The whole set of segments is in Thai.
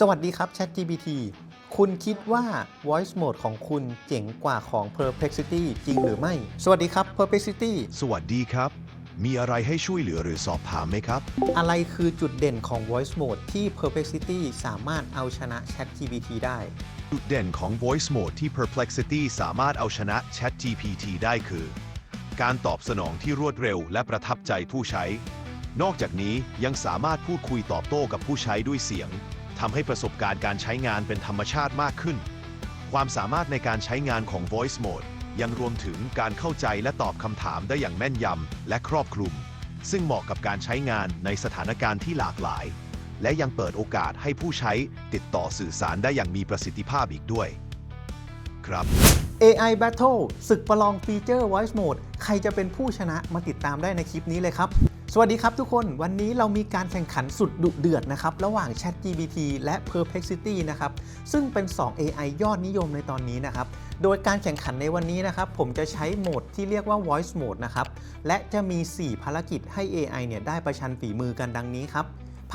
สวัสดีครับ ChatGPT คุณคิดว่า Voice Mode ของคุณเจ๋งกว่าของ Perplexity จริงหรือไม่ สวัสดีครับ Perplexity สวัสดีครับ มีอะไรให้ช่วยเหลือหรือสอบถามไหมครับ อะไรคือจุดเด่นของ Voice Mode ที่ Perplexity สามารถเอาชนะ ChatGPT ได้ จุดเด่นของ Voice Mode ที่ Perplexity สามารถเอาชนะ ChatGPT ได้คือ การตอบสนองที่รวดเร็วและประทับใจผู้ใช้ นอกจากนี้ยังสามารถพูดคุยตอบโต้กับผู้ใช้ด้วยเสียง ทำให้ประสบการณ์การใช้งานเป็นธรรมชาติมากขึ้น ความสามารถในการใช้งานของ Voice Mode ยังรวมถึงการเข้าใจและตอบคำถามได้อย่างแม่นยำและครอบคลุม ซึ่งเหมาะกับการใช้งานในสถานการณ์ที่หลากหลาย และยังเปิดโอกาสให้ผู้ใช้ติดต่อสื่อสารได้อย่างมีประสิทธิภาพอีกด้วย ครับ AI Battle ศึกประลองฟีเจอร์ Voice Mode ใครจะเป็นผู้ชนะมาติดตามได้ในคลิปนี้เลยครับ สวัสดีครับทุกคนวันนี้เรามีการแข่งขันสุดดุเดือดนะครับ ระหว่าง ChatGPT และ Perplexity นะครับ ซึ่งเป็น 2 AI ยอดนิยมในตอนนี้นะครับ โดยการแข่งขันในวันนี้นะครับ ผมจะใช้โหมดที่เรียกว่า Voice Mode นะครับ และจะมี 4 ภารกิจให้ AI เนี่ยได้ประชันฝีมือกันดังนี้ครับ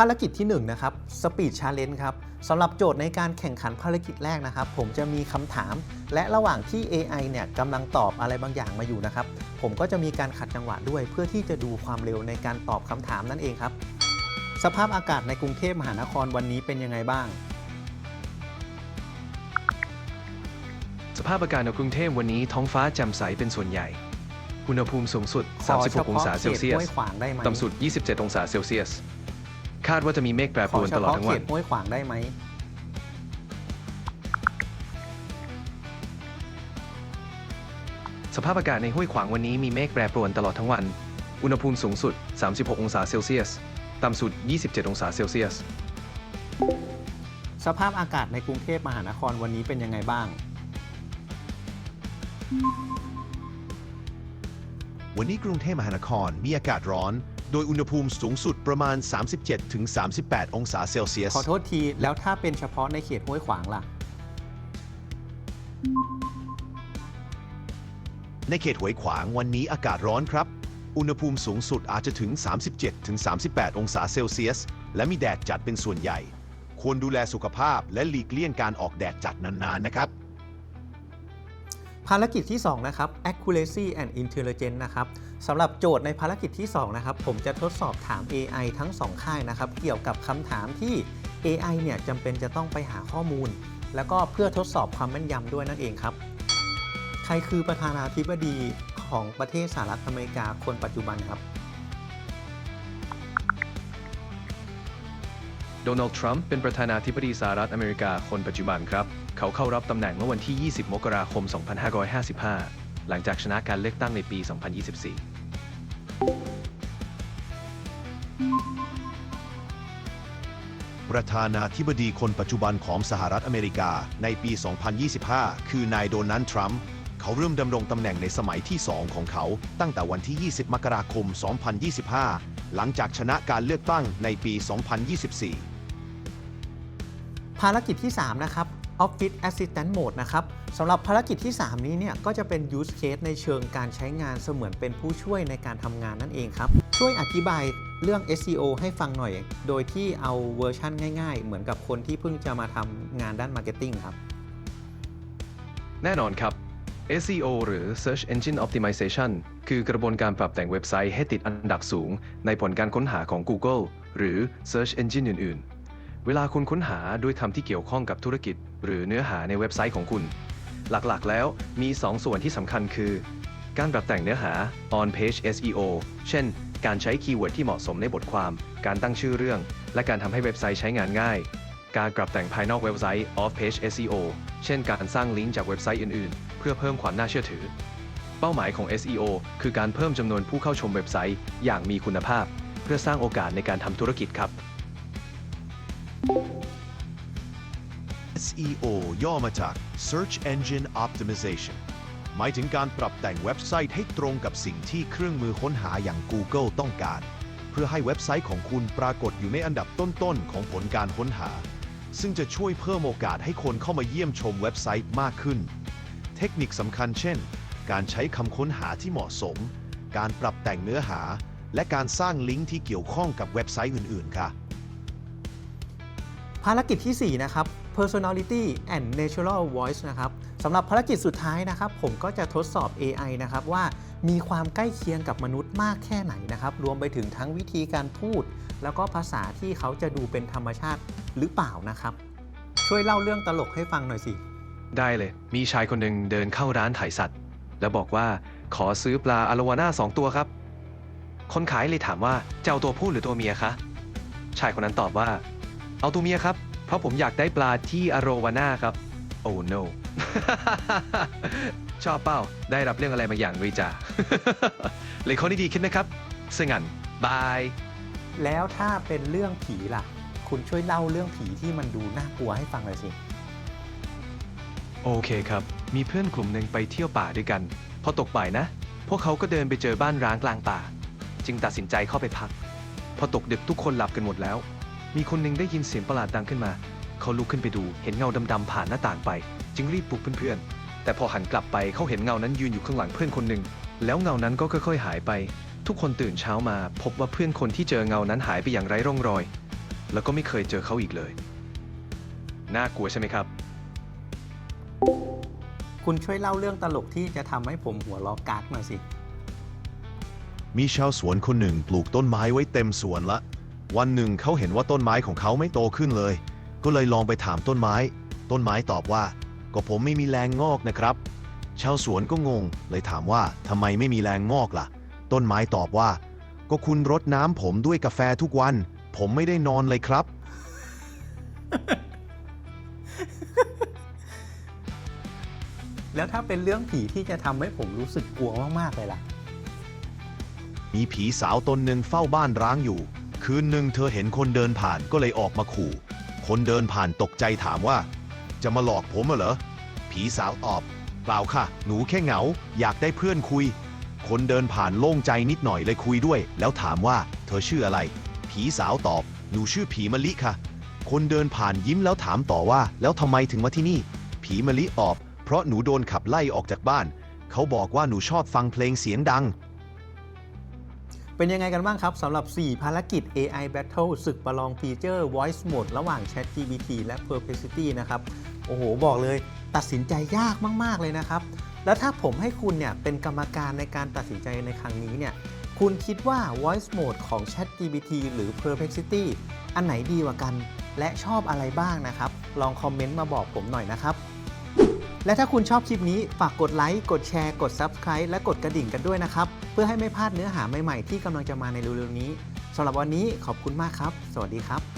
ภารกิจที่1นะครับ Speed Challenge ครับสำหรับโจทย์ในการแข่งขันภารกิจแรกนะครับ ผมจะมีคำถาม และระหว่างที่ AI เนี่ยกำลังตอบอะไรบางอย่างมาอยู่นะครับ ผมก็จะมีการขัดจังหวะด้วย เพื่อที่จะดูความเร็วในการตอบคำถามนั่นเองครับ สภาพอากาศในกรุงเทพมหานครวันนี้เป็นยังไงบ้าง สภาพอากาศในกรุงเทพวันนี้ท้องฟ้าแจ่มใสเป็นส่วนใหญ่ อุณหภูมิสูงสุด ขอเฉ36พาะองศาเซลเซียเขตสห้วยขวางได้ไหม ต่ำสุด 27 องศาเซลเซียส คาดว่าจะมีเมฆแปรขปรอวนเฉตลอดพาะทั้งเขวัตนห้วยขวางได้ไหม สภาพอากาศในห้วยขวางวันนี้มีเมฆแปรปรวนตลอดทั้งวัน อุณหภูมิสูงสุด 36 องศาเซลเซียส ต่ำสุด 27 องศาเซลเซียส สภาพอากาศในกรุงเทพมหานครวันนี้เป็นยังไงบ้าง วันนี้กรุงเทพมหานครมีอากาศร้อน โดยอุณหภูมิสูงสุดประมาณ 37-38 องศาเซลเซียส ขอโทษที แล้วถ้าเป็นเฉพาะในเขตห้วยขวางล่ะ ในเขตหวยขวางวันนี้อากาศร้อนครับ อุณหภูมิสูงสุดอาจจะถึง 37-38 องศาเซลเซียส และมีแดดจัดเป็นส่วนใหญ่ ควรดูแลสุขภาพและหลีกเลี่ยงการออกแดดจัดนานๆนะครับ ภารกิจที่ 2 นะครับ accuracy and intelligence นะครับสำหรับโจทย์ในภารกิจที่ 2 นะครับ ผมจะทดสอบถาม AI ทั้ง 2 ค่ายนะครับ เกี่ยวกับคำถามที่ AI เนี่ยจำเป็นจะต้องไปหาข้อมูล แล้วก็เพื่อทดสอบความแม่นยำด้วยนั่นเองครับ ใครคือประธานาธิบดีของประเทศสหรัฐอเมริกาคนปัจจุบันครับ โดนัลด์ ทรัมป์ เป็นประธานาธิบดีสหรัฐอเมริกาคนปัจจุบันครับ เขาเข้ารับตำแหน่งเมื่อวันที่ 20 มกราคม 2555 หลังจากชนะการเลือกตั้งในปี 2024 ประธานาธิบดีคนปัจจุบันของสหรัฐอเมริกาในปี 2025 คือนายโดนัลด์ทรัมป์เขาเริ่มดำรงตำแหน่งในสมัยที่ 2 ของเขา ตั้งแต่วันที่ 20 มกราคม 2025 หลังจากชนะการเลือกตั้งในปี 2024 ภารกิจที่ 3 นะครับ Office Assistant Mode นะครับสำหรับภารกิจที่ 3 นี้เนี่ยก็จะเป็น use case ในเชิงการใช้งานเสมือนเป็นผู้ช่วยในการทำงานนั่นเองครับ ช่วยอธิบายเรื่อง SEO ให้ฟังหน่อย โดยที่เอาเวอร์ชั่นง่ายๆ เหมือนกับคนที่เพิ่งจะมาทำงานด้าน Marketing ครับ แน่นอนครับ SEO หรือ Search Engine Optimization คือกระบวนการปรับแต่งเว็บไซต์ให้ติดอันดับสูง ในผลการค้นหาของ Google หรือ Search Engine อื่น ๆ เวลาคุณค้นหาด้วยคำที่เกี่ยวข้องกับธุรกิจ หรือเนื้อหาในเว็บไซต์ของคุณ หลักๆ แล้วมี 2 ส่วนที่สำคัญคือ การปรับแต่งเนื้อหา on page SEO เช่น การใช้คีย์เวิร์ดที่เหมาะสมในบทความ การตั้งชื่อเรื่อง และการทำให้เว็บไซต์ใช้งานง่าย การปรับแต่งภายนอกเว็บไซต์ off page SEO เช่น การสร้างลิงก์จากเว็บไซต์อื่นๆ เพื่อเพิ่มความน่าเชื่อถือ เป้าหมายของ SEO คือการเพิ่มจำนวนผู้เข้าชมเว็บไซต์อย่างมีคุณภาพ เพื่อสร้างโอกาสในการทำธุรกิจครับ SEO ย่อมาจาก Search Engine Optimization หมายถึงการปรับแต่งเว็บไซต์ให้ตรงกับสิ่งที่เครื่องมือค้นหาอย่าง Google ต้องการ เพื่อให้เว็บไซต์ของคุณปรากฏอยู่ในอันดับต้น ๆ ของผลการค้นหา ซึ่งจะช่วยเพิ่มโอกาสให้คนเข้ามาเยี่ยมชมเว็บไซต์มากขึ้น เทคนิคสำคัญเช่น การใช้คำค้นหาที่เหมาะสม การปรับแต่งเนื้อหา และการสร้างลิงก์ที่เกี่ยวข้องกับเว็บไซต์อื่น ๆ ค่ะภารกิจที่ 4 นะครับ personality and natural voice นะครับสำหรับภารกิจสุดท้ายนะครับ ผมก็จะทดสอบ AI นะครับว่ามีความใกล้เคียงกับมนุษย์มากแค่ไหนนะครับ รวมไปถึงทั้งวิธีการพูด แล้วก็ภาษาที่เขาจะดูเป็นธรรมชาติหรือเปล่านะครับ ช่วยเล่าเรื่องตลกให้ฟังหน่อยสิ ได้เลย มีชายคนหนึ่งเดินเข้าร้านถ่ายสัตว์ แล้วบอกว่าขอซื้อปลาอโลวาน่าสองตัวครับ คนขายเลยถามว่าจะเอาตัวผู้หรือตัวเมียคะ ชายคนนั้นตอบว่า เอาตัวเมียครับ เพราะผมอยากได้ปลาที่อโรวาน่าครับ โอ้ no ชอบเป้า ได้รับเรื่องอะไรบางอย่างเลยจ้ะเลยคนที่ดีคิดนะครับสงันบาย แล้วถ้าเป็นเรื่องผีล่ะ คุณช่วยเล่าเรื่องผีที่มันดูน่ากลัวให้ฟังหน่อยสิ โอเคครับ มีเพื่อนกลุ่มหนึ่งไปเที่ยวป่าด้วยกัน พอตกบ่ายนะ พวกเขาก็เดินไปเจอบ้านร้างกลางป่า จึงตัดสินใจเข้าไปพัก พอตกดึกทุกคนหลับกันหมดแล้ว มีคนหนึ่งได้ยินเสียงประหลาดดังขึ้นมา เขาลุกขึ้นไปดูเห็นเงาดำๆผ่านหน้าต่างไป จึงรีบปลุกเพื่อนๆ แต่พอหันกลับไปเขาเห็นเงานั้นยืนอยู่ข้างหลังเพื่อนคนหนึ่ง แล้วเงานั้นก็ค่อยๆหายไป ทุกคนตื่นเช้ามาพบว่าเพื่อนคนที่เจอเงานั้นหายไปอย่างไร้ร่องรอย แล้วก็ไม่เคยเจอเขาอีกเลย น่ากลัวใช่ไหมครับ คุณช่วยเล่าเรื่องตลกที่จะทำให้ผมหัวล้อกากหน่อยสิ มีชาวสวนคนหนึ่งปลูกต้นไม้ไว้เต็มสวนละ วันหนึ่งเขาเห็นว่าต้นไม้ของเขาไม่โตขึ้นเลย ก็เลยลองไปถามต้นไม้ ต้นไม้ตอบว่า ก็ผมไม่มีแรงงอกนะครับ ชาวสวนก็งง เลยถามว่าทำไมไม่มีแรงงอกล่ะ ต้นไม้ตอบว่า ก็คุณรดน้ำผมด้วยกาแฟทุกวัน ผมไม่ได้นอนเลยครับ แล้วถ้าเป็นเรื่องผีที่จะทำให้ผมรู้สึกกลัวมากๆเลยล่ะ มีผีสาวตนหนึ่งเฝ้าบ้านร้างอยู่ คืนหนึ่งเธอเห็นคนเดินผ่านก็เลยออกมาขู่ คนเดินผ่านตกใจถามว่า จะมาหลอกผมเหรอ ผีสาวตอบ เปล่าค่ะ หนูแค่เหงา อยากได้เพื่อนคุย คนเดินผ่านโล่งใจนิดหน่อยเลยคุยด้วย แล้วถามว่า เธอชื่ออะไร ผีสาวตอบ หนูชื่อผีมะลิค่ะ คนเดินผ่านยิ้มแล้วถามต่อว่า แล้วทำไมถึงมาที่นี่ ผีมะลิตอบ เพราะหนูโดนขับไล่ออกจากบ้าน เขาบอกว่าหนูชอบฟังเพลงเสียงดัง เป็นยังไงกันบ้างครับสำหรับ 4 ภารกิจ AI Battle ศึกประลองฟีเจอร์ Voice Mode ระหว่าง ChatGPT และ Perplexity นะครับ โอ้โห บอกเลย ตัดสินใจยากมาก ๆ เลยนะครับ แล้วถ้าผมให้คุณเนี่ยเป็นกรรมการในการตัดสินใจในครั้งนี้เนี่ย คุณคิดว่า Voice Mode ของ ChatGPT หรือ Perplexity อันไหนดีกว่ากัน และชอบอะไรบ้างนะครับ ลองคอมเมนต์มาบอกผมหน่อยนะครับ และถ้าคุณชอบคลิปนี้ ฝากกดไลค์ กดแชร์ กด Subscribe และกดกระดิ่งกันด้วยนะครับ พื่อให้ไม่พลาดเนื้อหาใหม่ๆที่กำลังจะมาในเร็วๆนี้สำหรับวันนี้ขอบคุณมากครับ สวัสดีครับ